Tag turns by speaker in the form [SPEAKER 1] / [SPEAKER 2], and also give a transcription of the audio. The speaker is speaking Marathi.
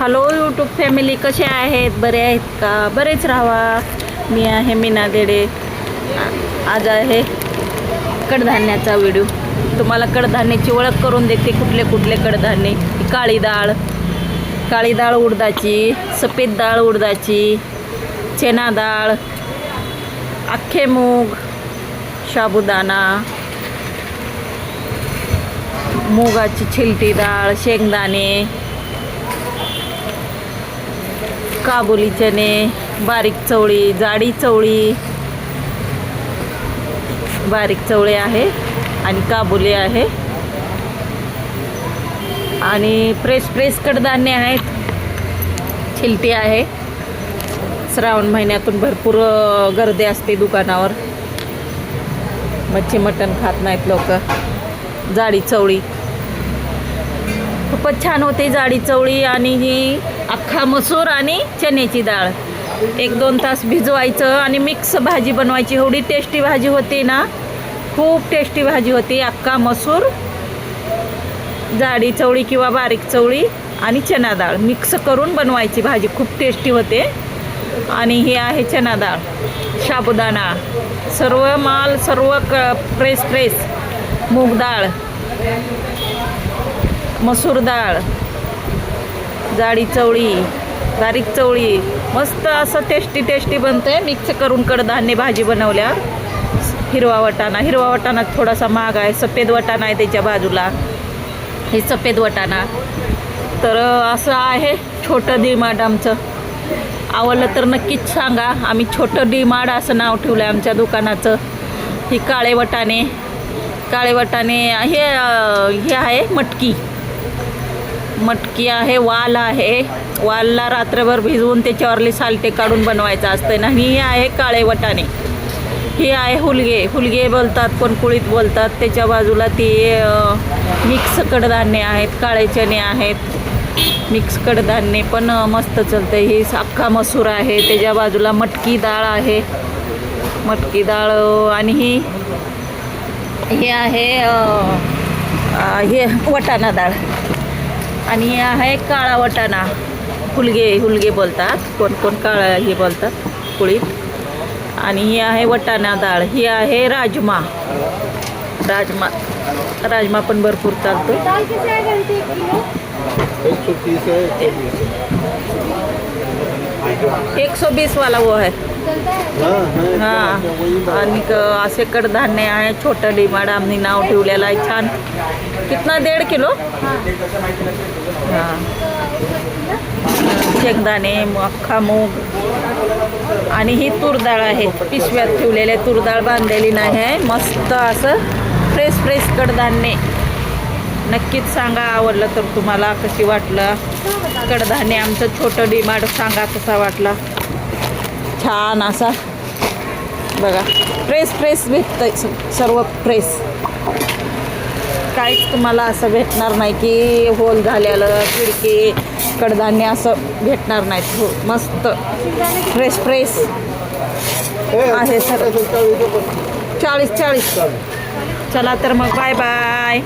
[SPEAKER 1] हॅलो यूट्यूब फॅमिली कसे आहेत? बरे आहेत का? बरेच राहावा. मी आहे मीना देडे आज आहे कडधान्याचा व्हिडिओ. तुम्हाला कडधान्याची ओळख करून देते कुठले कुठले कडधान्य. काळी डाळ. काळी डाळ उडदाची सफेद डाळ उडदाची चना डाळ अख्खे मूग साबुदाणा मुगाची छिलटी डाळ शेंगदाणे काबुली चणे बारीक चवळी जाडी चवळी. बारीक चवळी आहे आणि काबुली आहे. आणि फ्रेश फ्रेश कडधान्य आहेत. छिलटी आहे. श्रावण महिन्यातून भरपूर गर्दी असते दुकानावर. मच्छी मटण खात नाहीत लोक. जाडी चवळी. खूपच छान होते जाडी चवळी आणि ही अख्खा मसूर आणि चण्याची डाळ. एक दोन तास भिजवायचं आणि मिक्स भाजी बनवायची. एवढी टेस्टी भाजी होती ना खूप टेस्टी भाजी होती. अख्खा मसूर जाडी चवळी किंवा बारीक चवळी आणि चना डाळ. मिक्स करून बनवायची भाजी. खूप टेस्टी होते. आणि हे आहे चना डाळ. साबुदाणा. सर्व माल सर्व क फ्रेश फ्रेश मूग डाळ. मसूर डाळ. जाडी चवळी बारीक चवळी. मस्त असं टेस्टी टेस्टी बनते मिक्स करून कडधान्य भाजी बनवल्या हिरवा वटाणा. हिरवा वटाणा थोडासा महाग आहे. सफेद वटाणा आहे त्याच्या बाजूला. हे सफेद वटाणा. तर असं आहे छोटं डिमार्ट आमचं. आवडलं तर नक्कीच सांगा. आम्ही छोटं डिमार्ट असं नाव ठेवलं आहे आमच्या दुकानाचं. ही काळे वटाणे. काळे वटाणे हे हे आहे मटकी. मटकी आहे वाल आहे. वालला रात्रभर भिजवून त्याच्यावरली सालटे काढून बनवायचं असतं. ना ही आहे काळे वटाणे. हे आहे हुलगे. हुलगे बोलतात कोण कुळीत बोलतात. त्याच्या बाजूला ते मिक्स कडधान्य आहेत काळे चणे आहेत. मिक्स कडधान्य पण मस्त चालतं ही अख्खा मसूर आहे. त्याच्या बाजूला मटकी डाळ आहे. मटकी डाळ आणि ही हे आहे हे वटाणा डाळ. आणि हे आहे काळा वटाणा. हुलगे हुलगे बोलतात. कोण कोण काळा हे बोलतात कुळीत. आणि ही आहे वटाणा डाळ ही आहे राजमा. राजमा. राजमा पण भरपूर चालतो
[SPEAKER 2] दाल कैसे है घंटे एक किलो
[SPEAKER 3] एक सौ तीस है एक सौ
[SPEAKER 1] एक सौ बीस वाला वो है
[SPEAKER 2] हां
[SPEAKER 1] आणि असे कडधान्य आहे छोटं डिमाड आम्ही नाव ठेवलेलं आहे छान. कितना दीड किलो? हां. शेंगदाणे अख्खा मूग. आणि ही तुरडाळ आहे पिशव्यात ठेवलेले तुरडाळ बांधलेली नाही आहे. मस्त असं फ्रेश फ्रेश कडधान्य. नक्कीच सांगा आवडलं तर तुम्हाला कशी वाटलं? कडधान्य आमचं छोटं डिमाड सांगा कसा वाटला? छान असा. बघा फ्रेश फ्रेश भेटतं सर्व फ्रेश काहीच तुम्हाला असं भेटणार नाही की होल झालेलं खिडकी कडधान्य असं भेटणार नाहीत. हो मस्त. फ्रेश फ्रेश आहे सर. चाळीस चाळीस चला तर मग बाय बाय